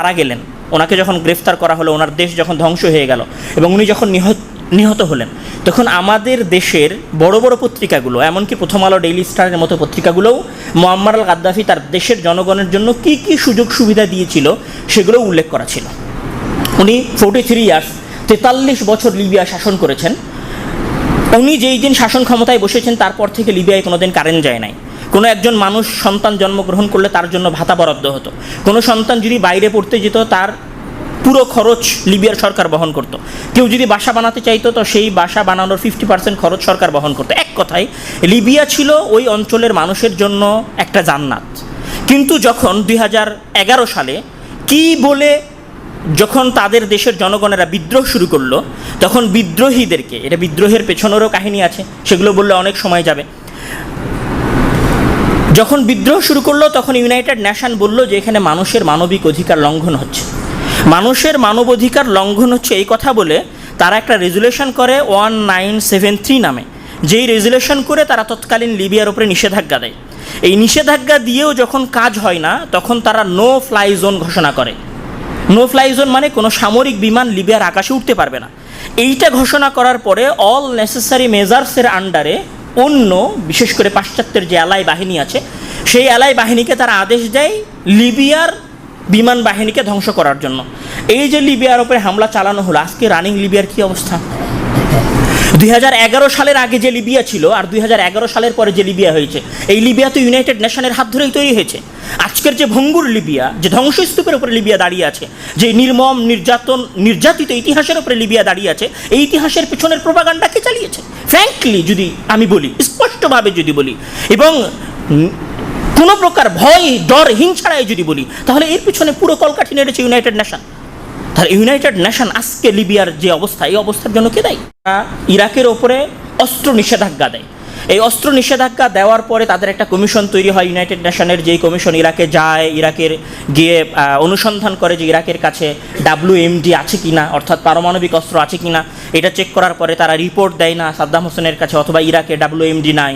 মারা গেলেন। ওনাকে যখন গ্রেফতার করা হলো, ওনার দেশ যখন ধ্বংস হয়ে গেল এবং উনি যখন নিহত নিহত হলেন, তখন আমাদের দেশের বড় বড় পত্রিকাগুলো, এমনকি প্রথম আলো ডেইলি স্টারের মতো পত্রিকাগুলোও মোয়াম্মার আল গাদ্দাফি তার দেশের জনগণের জন্য কি কি সুযোগ সুবিধা দিয়েছিল, সেগুলো উল্লেখ করা ছিল। উনি ফোর্টি থ্রি ইয়ার্স তেতাল্লিশ বছর লিবিয়া শাসন করেছেন। উনি যেই দিন শাসন ক্ষমতায় বসেছেন, তারপর থেকে লিবিয়ায় কোনোদিন কারেন্ট যায় নাই। কোনো একজন মানুষ সন্তান জন্মগ্রহণ করলে তার জন্য ভাতা বরাদ্দ হতো। কোনো সন্তান যদি বাইরে পড়তে যেত, তার পুরো খরচ লিবিয়ার সরকার বহন করতো। কেউ যদি বাসা বানাতে চাইতো, তো সেই বাসা বানানোর ফিফটি পার্সেন্ট খরচ সরকার বহন করতো। এক কথায়, লিবিয়া ছিল ওই অঞ্চলের মানুষের জন্য একটা জান্নাত। কিন্তু যখন দুই হাজার এগারো সালে কি বলে যখন তাদের দেশের জনগণেরা বিদ্রোহ শুরু করল, তখন বিদ্রোহীদেরকে, এটা বিদ্রোহের পেছনেরও কাহিনী আছে, সেগুলো বললে অনেক সময় যাবে। যখন বিদ্রোহ শুরু করল, তখন ইউনাইটেড নেশন বলল যে এখানে মানুষের মানবিক অধিকার লঙ্ঘন হচ্ছে। মানুষের মানব অধিকার লঙ্ঘন হচ্ছে এই কথা বলে তারা একটা রেজুলেশন করে ওয়ান নাইন সেভেন থ্রি নামে। যেই রেজুলেশন করে তারা তৎকালীন লিবিয়ার উপরে নিষেধাজ্ঞা দেয়। এই নিষেধাজ্ঞা দিয়েও যখন কাজ হয় না, তখন তারা নো ফ্লাই জোন ঘোষণা করে। নো ফ্লাই জোন মানে কোনো সামরিক বিমান লিবিয়ার আকাশে উঠতে পারবে না। এইটা ঘোষণা করার পরে অল নেসেসারি মেজার্সের আন্ডারে অন্য, বিশেষ করে পাশ্চাত্যের যে অ্যালাই বাহিনী আছে, সেই অ্যালাই বাহিনীকে তারা আদেশ দেয় লিবিয়ার বিমান বাহিনীকে ধ্বংস করার জন্য। এই যে লিবিয়ার উপরে হামলা চালানো হলো, আজকে রানিং লিবিয়ার কী অবস্থা? দুই হাজার এগারো সালের আগে যে লিবিয়া ছিল আর দুই হাজার এগারো সালের পরে যে লিবিয়া হয়েছে, এই লিবিয়া তো ইউনাইটেড নেশনের হাত ধরেই তৈরি হয়েছে। আজকের যে ভঙ্গুর লিবিয়া, যে ধ্বংসস্তূপের উপরে লিবিয়া দাঁড়িয়ে আছে, যে নির্মম, নির্যাতন, নির্যাতিত ইতিহাসের উপরে লিবিয়া দাঁড়িয়ে আছে, এই ইতিহাসের পিছনের প্রোপাগান্ডাকে চালিয়েছে? ফ্র্যাঙ্কলি যদি আমি বলি, স্পষ্টভাবে যদি বলি, এবং কোনো প্রকার ভয়, ডর হিংসাড়াই যদি বলি, তাহলে এর পিছনে পুরো কলকাঠি নেড়েছে ইউনাইটেড নেশন তাহলে ইউনাইটেড নেশন আজকে লিবিয়ার যে অবস্থা, এই অবস্থার জন্য কে দেয়? ইরাকের ওপরে অস্ত্র নিষেধাজ্ঞা দেয়। এই অস্ত্র নিষেধাজ্ঞা দেওয়ার পরে তাদের একটা কমিশন তৈরি হয়, ইউনাইটেড নেশনের যেই কমিশন ইরাকে যায়, ইরাকের গিয়ে অনুসন্ধান করে যে ইরাকের কাছে ডাব্লিউএমডি আছে কিনা, অর্থাৎ পারমাণবিক অস্ত্র আছে কিনা, এটা চেক করার পরে তারা রিপোর্ট দেয় না, সাদ্দাম হোসেনের কাছে অথবা ইরাকে ডাব্লিউএমডি নাই।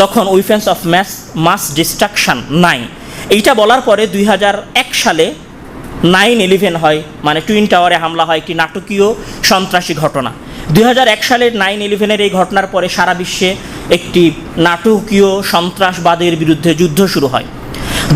তখন weapons of mass mass destruction নাই। এইটা বলার পরে দুই হাজার এক সালে নাইন ইলেভেন হয় মানে টুইন টাওয়ারে হামলা হয় একটি নাটকীয় সন্ত্রাসী ঘটনা। দুই হাজার এক সালের নাইন ইলেভেনের এই ঘটনার পরে সারা বিশ্বে একটি নাটকীয় সন্ত্রাসবাদের বিরুদ্ধে যুদ্ধ শুরু হয়।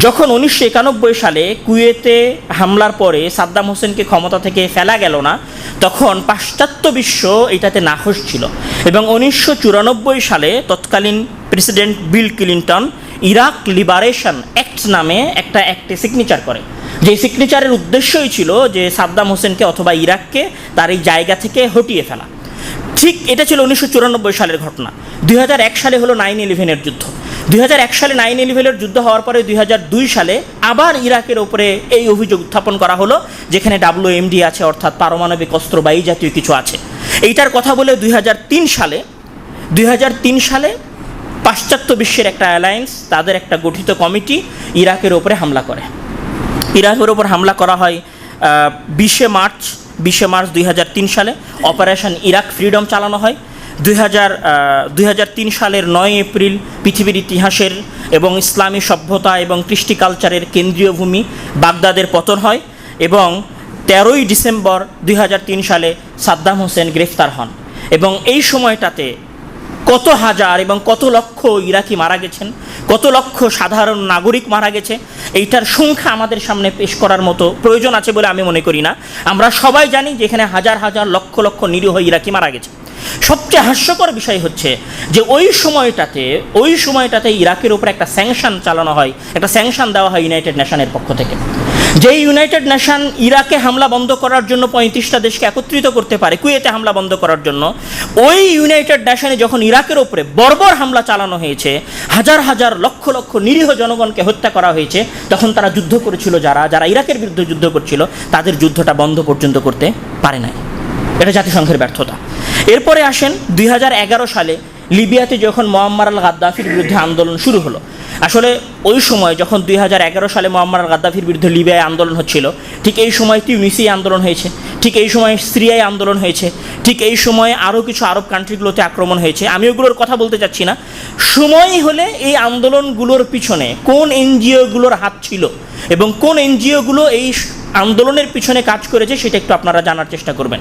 যখন উনিশশো একানব্বই সালে কুয়েতে হামলার পরে সাদ্দাম হোসেনকে ক্ষমতা থেকে ফেলা গেল না, তখন পাশ্চাত্য বিশ্ব এটাতে নাখোশ ছিল এবং উনিশশো চুরানব্বই সালে তৎকালীন president Bill Clinton Iraq liberation act নামে একটা অ্যাক্টে সিগনেচার করে। যে সিগনেচারের উদ্দেশ্যই ছিল যে সাদ্দাম হোসেনকে অথবা ইরাককে তার এই জায়গা থেকে হটিয়ে ফেলা। ঠিক এটা ছিল উনিশশো চুরানব্বই সালের ঘটনা। দুই হাজার এক সালে হলো নাইন ইলেভেনের যুদ্ধ। দুই হাজার এক সালে নাইন ইলেভেনের যুদ্ধ হওয়ার পরে দুই হাজার দুই সালে আবার ইরাকের ওপরে এই অভিযোগ উত্থাপন করা হলো, যেখানে ডাব্লিউএমডি আছে, অর্থাৎ পারমাণবিক অস্ত্র বা এই জাতীয় কিছু আছে। এইটার কথা বলে দুই হাজার তিন সালে, দুই হাজার তিন সালে পাশ্চাত্য বিশ্বের একটা অ্যালায়েন্স তাদের একটা গঠিত কমিটি ইরাকের ওপরে হামলা করে। ইরাকের ওপর হামলা করা হয় বিশে মার্চ বিশে মার্চ দুই হাজার তিন সালে। অপারেশন ইরাক ফ্রিডম চালানো হয়। দুই হাজার দুই সালের নয় এপ্রিল পৃথিবীর ইতিহাসের এবং ইসলামী সভ্যতা এবং কৃষ্টি কালচারের কেন্দ্রীয় ভূমি বাগদাদের পতন হয় এবং তেরোই ডিসেম্বর দুই হাজার তিন সালে সাদ্দাম হোসেন গ্রেফতার হন। এবং এই সময়টাতে কত হাজার এবং কত লক্ষ ইরাকি মারা গেছেন কত লক্ষ সাধারণ নাগরিক মারা গেছে, এইটার সংখ্যা আমাদের সামনে পেশ করার মতো প্রয়োজন আছে বলে আমি মনে করি না। আমরা সবাই জানি যেখানে হাজার হাজার লক্ষ লক্ষ নিরীহ ইরাকি মারা গেছে। সবচেয়ে হাস্যকর বিষয় হচ্ছে যে ওই সময়টাতে ওই সময়টাতে ইরাকের উপর একটা স্যাংশন চালানো হয়, একটা স্যাংশন দেওয়া হয় ইউনাইটেড নেশনের পক্ষ থেকে। যে ইউনাইটেড নেশন ইরাকে হামলা বন্ধ করার জন্য পঁয়ত্রিশটা দেশকে একত্রিত করতে পারে, কুয়েতে হামলা বন্ধ করার জন্য, ওই ইউনাইটেড নেশনে যখন ইরাকের ওপরে বর্বর হামলা চালানো হয়েছে, হাজার হাজার লক্ষ লক্ষ নিরীহ জনগণকে হত্যা করা হয়েছে, তখন তারা যুদ্ধ করেছিল যারা যারা ইরাকের বিরুদ্ধে যুদ্ধ করছিল, তাদের যুদ্ধটা বন্ধ পর্যন্ত করতে পারে নাই। এটা জাতিসংঘের ব্যর্থতা। এরপরে আসেন দুই হাজার এগারো সালে লিবিয়াতে যখন মোয়াম্মার আল গাদ্দাফির বিরুদ্ধে আন্দোলন শুরু হলো। আসলে ওই সময় যখন দুই হাজার এগারো সালে মোয়াম্মার আল গাদ্দাফির বিরুদ্ধে লিবিয়ায় আন্দোলন হচ্ছিল, ঠিক এই সময় তিউনিসি আন্দোলন হয়েছে, ঠিক এই সময় সিরিয়ায় আন্দোলন হয়েছে, ঠিক এই সময়ে আরও কিছু আরব কান্ট্রিগুলোতে আক্রমণ হয়েছে। আমি ওগুলোর কথা বলতে চাচ্ছি না। সময় হলে এই আন্দোলনগুলোর পিছনে কোন এনজিওগুলোর হাত ছিল এবং কোন এনজিওগুলো এই আন্দোলনের পিছনে কাজ করেছে সেটা একটু আপনারা জানার চেষ্টা করবেন।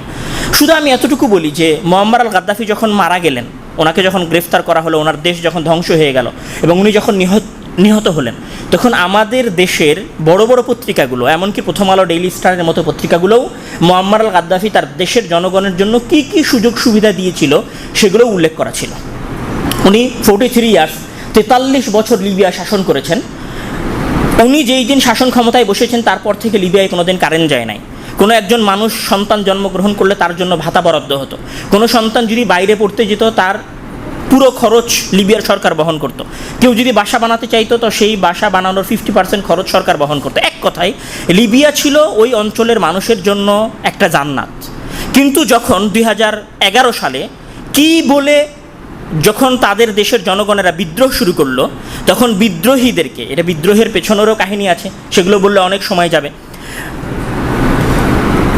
শুধু আমি এতটুকু বলি যে মোহাম্মদ আল গাদ্দাফি যখন মারা গেলেন, ওনাকে যখন গ্রেফতার করা হলো, ওনার দেশ যখন ধ্বংস হয়ে গেল এবং উনি যখন নিহত নিহত হলেন, তখন আমাদের দেশের বড় বড় পত্রিকাগুলো, এমনকি প্রথম আলো ডেইলি স্টারের মতো পত্রিকাগুলোও মোয়াম্মার আল গাদ্দাফি তার দেশের জনগণের জন্য কি কি সুযোগ সুবিধা দিয়েছিল সেগুলো উল্লেখ করা ছিল। উনি ফোর্টি থ্রি ইয়ার্স তেতাল্লিশ বছর লিবিয়া শাসন করেছেন। উনি যেই দিন শাসন ক্ষমতায় বসেছেন, তারপর থেকে লিবিয়ায় কোনোদিন কারেন্ট যায় নাই। কোনো একজন মানুষ সন্তান জন্মগ্রহণ করলে তার জন্য ভাতা বরাদ্দ হতো। কোনো সন্তান যদি বাইরে পড়তে যেত, তার পুরো খরচ লিবিয়ার সরকার বহন করতো। কেউ যদি বাসা বানাতে চাইতো, তো সেই বাসা বানানোর ফিফটি পার্সেন্ট খরচ সরকার বহন করতো। এক কথায়, লিবিয়া ছিল ওই অঞ্চলের মানুষের জন্য একটা জান্নাত। কিন্তু যখন দুই হাজার এগারো সালে কি বলে যখন তাদের দেশের জনগণেরা বিদ্রোহ শুরু করল, তখন বিদ্রোহীদেরকে, এটা বিদ্রোহের পেছনেরও কাহিনী আছে, সেগুলো বললে অনেক সময় যাবে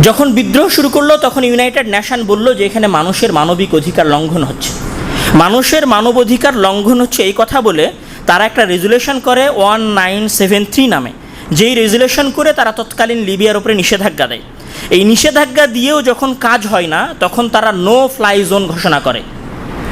যখন বিদ্রোহ শুরু করল, তখন ইউনাইটেড নেশন বলল যে, এখানে মানুষের মানবিক অধিকার লঙ্ঘন হচ্ছে। মানুষের মানবাধিকার লঙ্ঘন হচ্ছে এই কথা বলে তারা একটা রেজুলেশন করে ওয়ান নাইন সেভেন থ্রি নামে। যেই রেজুলেশন করে তারা তৎকালীন লিবিয়ার উপরে নিষেধাজ্ঞা দেয়। এই নিষেধাজ্ঞা দিয়েও যখন কাজ হয় না, তখন তারা নো ফ্লাই জোন ঘোষণা করে।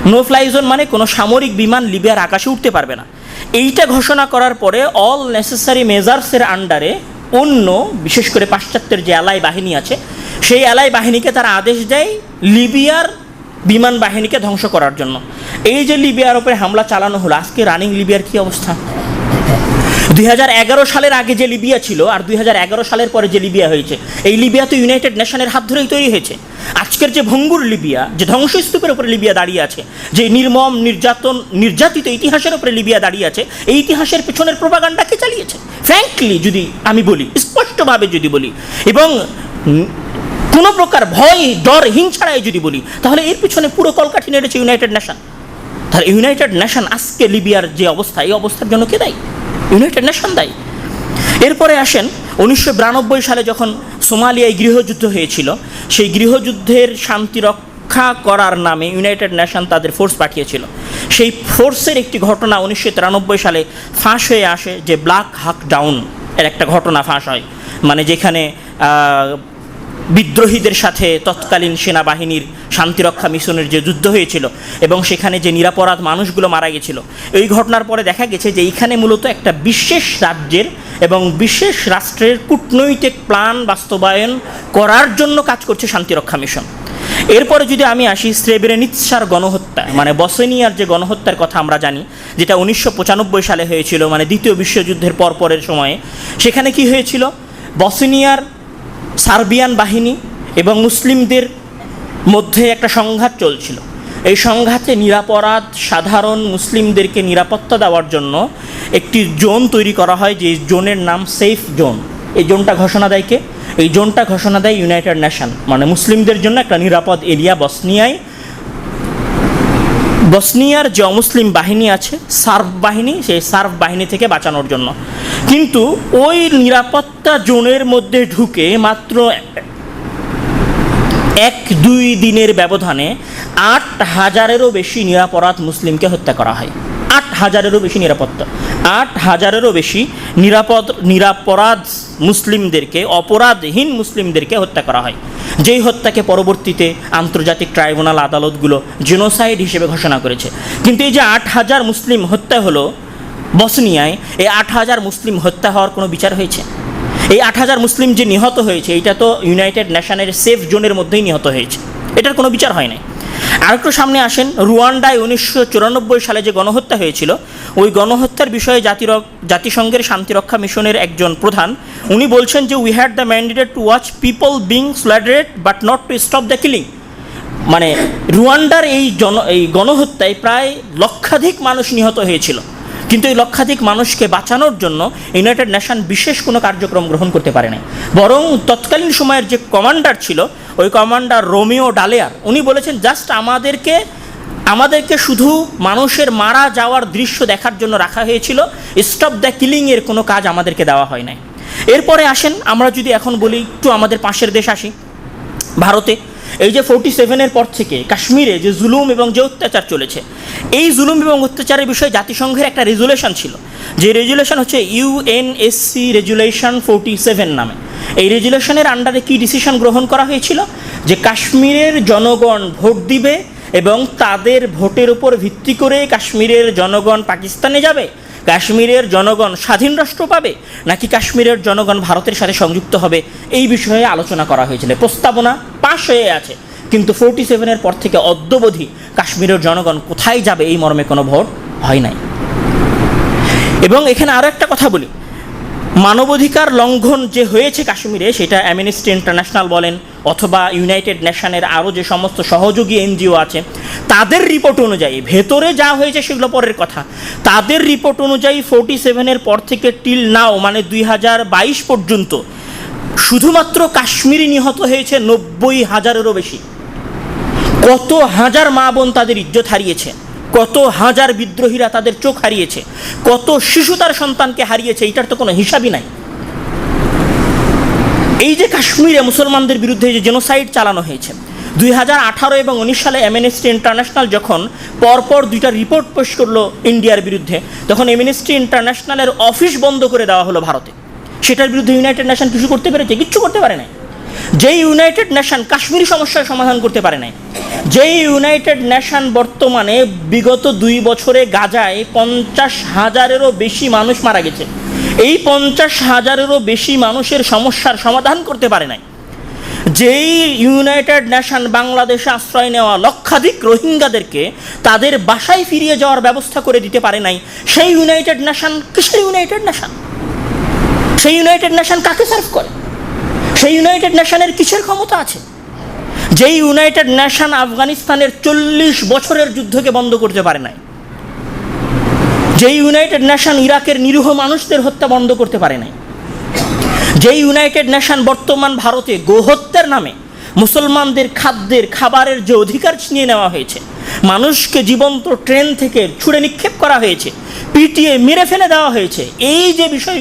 নো ফ্লাই জোন মানে কোনো সামরিক বিমান লিবিয়ার আকাশে উঠতে পারবে না। এইটা ঘোষণা করার পরে অল নেসেসারি মেজার্সের আন্ডারে অন্য, বিশেষ করে পাশ্চাত্যের যে অ্যালাই বাহিনী আছে, সেই অ্যালাই বাহিনীকে তারা আদেশ দেয় লিবিয়ার বিমান বাহিনীকে ধ্বংস করার জন্য। এই যে লিবিয়ার উপরে হামলা চালানো হলো, আজকে রানিং লিবিয়ার কী অবস্থা? দুই হাজার এগারো সালের আগে যে লিবিয়া ছিল আর দুই হাজার এগারো সালের পরে যে লিবিয়া হয়েছে, এই লিবিয়া তো ইউনাইটেড নেশনের হাত ধরেই তৈরি হয়েছে। আজকের যে ভঙ্গুর লিবিয়া, যে ধ্বংসস্তূপের উপরে লিবিয়া দাঁড়িয়ে আছে, যে নির্মম, নির্যাতন, নির্যাতিত ইতিহাসের উপরে লিবিয়া দাঁড়িয়ে আছে, এই ইতিহাসের পেছনের প্রভাগান্ডাকে চালিয়েছে? ফ্র্যাঙ্কলি যদি আমি বলি, স্পষ্টভাবে যদি বলি, এবং কোনো প্রকার ভয়, ডর হিংসাড়ায় যদি বলি, তাহলে এর পিছনে পুরো কলকাঠি নেড়েছে ইউনাইটেড নেশন। তাহলে ইউনাইটেড নেশন আজকে লিবিয়ার যে অবস্থা, এই অবস্থার জন্য কে দায়ী? ইউনাইটেড নেশন দায়ী। এরপরে আসেন উনিশশো বিরানব্বই সালে যখন সোমালিয়ায় গৃহযুদ্ধ হয়েছিল, সেই গৃহযুদ্ধের শান্তি রক্ষা করার নামে ইউনাইটেড নেশন তাদের ফোর্স পাঠিয়েছিল। সেই ফোর্সের একটি ঘটনা উনিশশো তিরানব্বই সালে ফাঁস হয়ে আসে, যে ব্ল্যাক হাক ডাউন এর একটা ঘটনা ফাঁস হয়। মানে যেখানে বিদ্রোহীদের সাথে তৎকালীন সেনাবাহিনীর শান্তিরক্ষা মিশনের যে যুদ্ধ হয়েছিল এবং সেখানে যে নিরাপরাধ মানুষগুলো মারা গেছিল, এই ঘটনার পরে দেখা গেছে যে এইখানে মূলত একটা বিশেষ রাজ্যের এবং বিশেষ রাষ্ট্রের কূটনৈতিক প্ল্যান বাস্তবায়ন করার জন্য কাজ করছে শান্তিরক্ষা মিশন। এরপরে যদি আমি আসি স্রেবেরেনিৎসার গণহত্যা মানে বসেনিয়ার যে গণহত্যার কথা আমরা জানি, যেটা উনিশশো পঁচানব্বই সালে হয়েছিল মানে দ্বিতীয় বিশ্বযুদ্ধের পরপরের সময়ে, সেখানে কি হয়েছিল? বসেনিয়ার সার্বিয়ান বাহিনী এবং মুসলিমদের মধ্যে একটা সংঘাত চলছিল। এই সংঘাতে নিরাপরাধ সাধারণ মুসলিমদেরকে নিরাপত্তা দেওয়ার জন্য একটি জোন তৈরি করা হয়, যে জোনের নাম সেফ জোন। এই জোনটা ঘোষণা দেয় কে? এই জোনটা ঘোষণা দেয় ইউনাইটেড নেশন। মানে মুসলিমদের জন্য একটা নিরাপদ এরিয়া বসনিয়ায় বসনিয়ার যে অমুসলিম বাহিনী আছে সার্ভ বাহিনী, সেই সার্ভ বাহিনী থেকে বাঁচানোর জন্য। কিন্তু ওই নিরাপত্তা জোনের মধ্যে ঢুকে মাত্র এক দুই দিনের ব্যবধানে আট হাজারেরও বেশি নিরাপরাধ মুসলিমকে হত্যা করা হয়। আট হাজারেরও বেশি নিরাপত্তা। আট হাজারেরও বেশি নিরাপদ, নিরাপরাধ মুসলিমদেরকে, অপরাধহীন মুসলিমদেরকে হত্যা করা হয়। যেই হত্যাকে পরবর্তীতে আন্তর্জাতিক ট্রাইব্যুনাল আদালতগুলো জেনোসাইড হিসেবে ঘোষণা করেছে। কিন্তু এই যে আট হাজার মুসলিম হত্যা হলো বসনিয়ায়, এই আট হাজার মুসলিম হত্যা হওয়ার কোনো বিচার হয়েছে? এই আট হাজার মুসলিম যে নিহত হয়েছে এটা তো ইউনাইটেড নেশনের সেফ জোনের মধ্যেই নিহত হয়েছে। এটার কোনো বিচার হয় নাই। আরেকটু সামনে আসেন, রুয়ান্ডায় উনিশশো চুরানব্বই সালে যে গণহত্যা হয়েছিল, ওই গণহত্যার বিষয়ে জাতির জাতিসংঘের শান্তিরক্ষা মিশনের একজন প্রধান, উনি বলছেন যে we had the mandated to watch people being slaughtered but not to stop the killing মানে রুয়ান্ডার এই জন, এই গণহত্যায় প্রায় লক্ষাধিক মানুষ নিহত হয়েছিল। কিন্তু এই লক্ষাধিক মানুষকে বাঁচানোর জন্য ইউনাইটেড নেশন বিশেষ কোনো কার্যক্রম গ্রহণ করতে পারে নাই। বরং তৎকালীন সময়ের যে কমান্ডার ছিল, ওই কমান্ডার রোমিও ডালেয়ার, উনি বলেছেন, জাস্ট আমাদেরকে আমাদেরকে শুধু মানুষের মারা যাওয়ার দৃশ্য দেখার জন্য রাখা হয়েছিল স্টপ দ্য কিলিংয়ের কোনো কাজ আমাদেরকে দেওয়া হয় নাই। এরপরে আসেন, আমরা যদি এখন বলি, একটু আমাদের পাশের দেশ আসি, ভারতে। এই যে ফোরটি সেভেনের পর থেকে কাশ্মীরে যে জুলুম এবং যে অত্যাচার চলেছে, এই জুলুম এবং অত্যাচারের বিষয়ে জাতিসংঘের একটা রেজুলেশন ছিল। যে রেজুলেশন হচ্ছে ইউএনএসসি রেজুলেশন ফোরটি সেভেন নামে। এই রেজুলেশনের আন্ডারে কি ডিসিশন গ্রহণ করা হয়েছিল? যে কাশ্মীরের জনগণ ভোট দিবে এবং তাদের ভোটের উপর ভিত্তি করে কাশ্মীরের জনগণ পাকিস্তানে যাবে? কাশ্মীরের জনগণ স্বাধীন রাষ্ট্র পাবে? নাকি কাশ্মীরের জনগণ ভারতের সাথে সংযুক্ত হবে? এই বিষয়ে আলোচনা করা হয়েছিল। প্রস্তাবনা পাশ হয়ে আছে। কিন্তু ফোরটি সেভেনের পর থেকে অদ্যবধি কাশ্মীরের জনগণ কোথায় যাবে এই মর্মে কোনো ভোট হয় নাই। এবং এখানে আরও একটা কথা বলি। মানবাধিকার লঙ্ঘন যে হয়েছে কাশ্মীরে, সেটা অ্যামনেস্টি ইন্টারন্যাশনাল বলেন অথবা ইউনাইটেড নেশনের আরও যে সমস্ত সহযোগী এনজিও আছে, তাদের রিপোর্ট অনুযায়ী, ভেতরে যা হয়েছে সেগুলো পরের কথা। তাদের রিপোর্ট অনুযায়ী ফোরটি সেভেনের পর থেকে টিল নাও মানে দুই হাজার বাইশ পর্যন্ত শুধুমাত্র কাশ্মীরি নিহত হয়েছে নব্বই হাজারেরও বেশি। কত হাজার মা বোন তাদের ইজ্জত হারিয়েছে, কত হাজার বিদ্রোহীরা তাদের চোখ হারিয়েছে, কত শিশু তার সন্তানকে হারিয়েছে, এটার তো কোনো হিসাবই নাই। এই যে কাশ্মীরে মুসলমানদের বিরুদ্ধে যে জেনোসাইড চালানো হয়েছে, দুই হাজার আঠারো এবং উনিশ সালে এমএনএসটি ইন্টারন্যাশনাল যখন পরপর দুইটা রিপোর্ট পেশ করল ইন্ডিয়ার বিরুদ্ধে, তখন এমএনএসটি ইন্টারন্যাশনালের অফিস বন্ধ করে দেওয়া হলো ভারতে। সেটার বিরুদ্ধে ইউনাইটেড নেশন কিছু করতে পেরেছে, কিচ্ছু করতে পারে নাই। যেই ইউনাইটেড নেশন কাশ্মীরি সমস্যার সমাধান করতে পারে নাই। যেই ইউনাইটেড নেশন বর্তমানে বিগত দুই বছরে গাজায় পঞ্চাশ হাজারেরও বেশি মানুষ মারা গেছে। এই পঞ্চাশ হাজারেরও বেশি মানুষের সমস্যার সমাধান করতে পারে নাই। যেই ইউনাইটেড নেশন বাংলাদেশে আশ্রয় নেওয়া লক্ষাধিক রোহিঙ্গাদেরকে তাদের বাসায় ফিরিয়ে যাওয়ার ব্যবস্থা করে দিতে পারে নাই, সেই ইউনাইটেড নেশন কিসের ইউনাইটেড নেশন সেই ইউনাইটেড নেশন কাকে সার্ভ করে? সেই ইউনাইটেড নেশনের কিসের ক্ষমতা আছে? যেই ইউনাইটেড নেশন আফগানিস্তানের চল্লিশ বছরের যুদ্ধকে বন্ধ করতে পারে নাই। যেই ইউনাইটেড নেশন ইরাকের নিরীহ মানুষদের হত্যা বন্ধ করতে পারে নাই। যেই ইউনাইটেড নেশন বর্তমান ভারতে গোহত্যার নামে মুসলমানদের খাদ্যের, খাবারের যে অধিকার ছিনিয়ে নেওয়া হয়েছে, মানুষকে জীবন্ত ট্রেন থেকে ছুড়ে নিক্ষেপ করা হয়েছে, পিটিয়ে মেরে ফেলে দেওয়া হয়েছে, এই যে বিষয়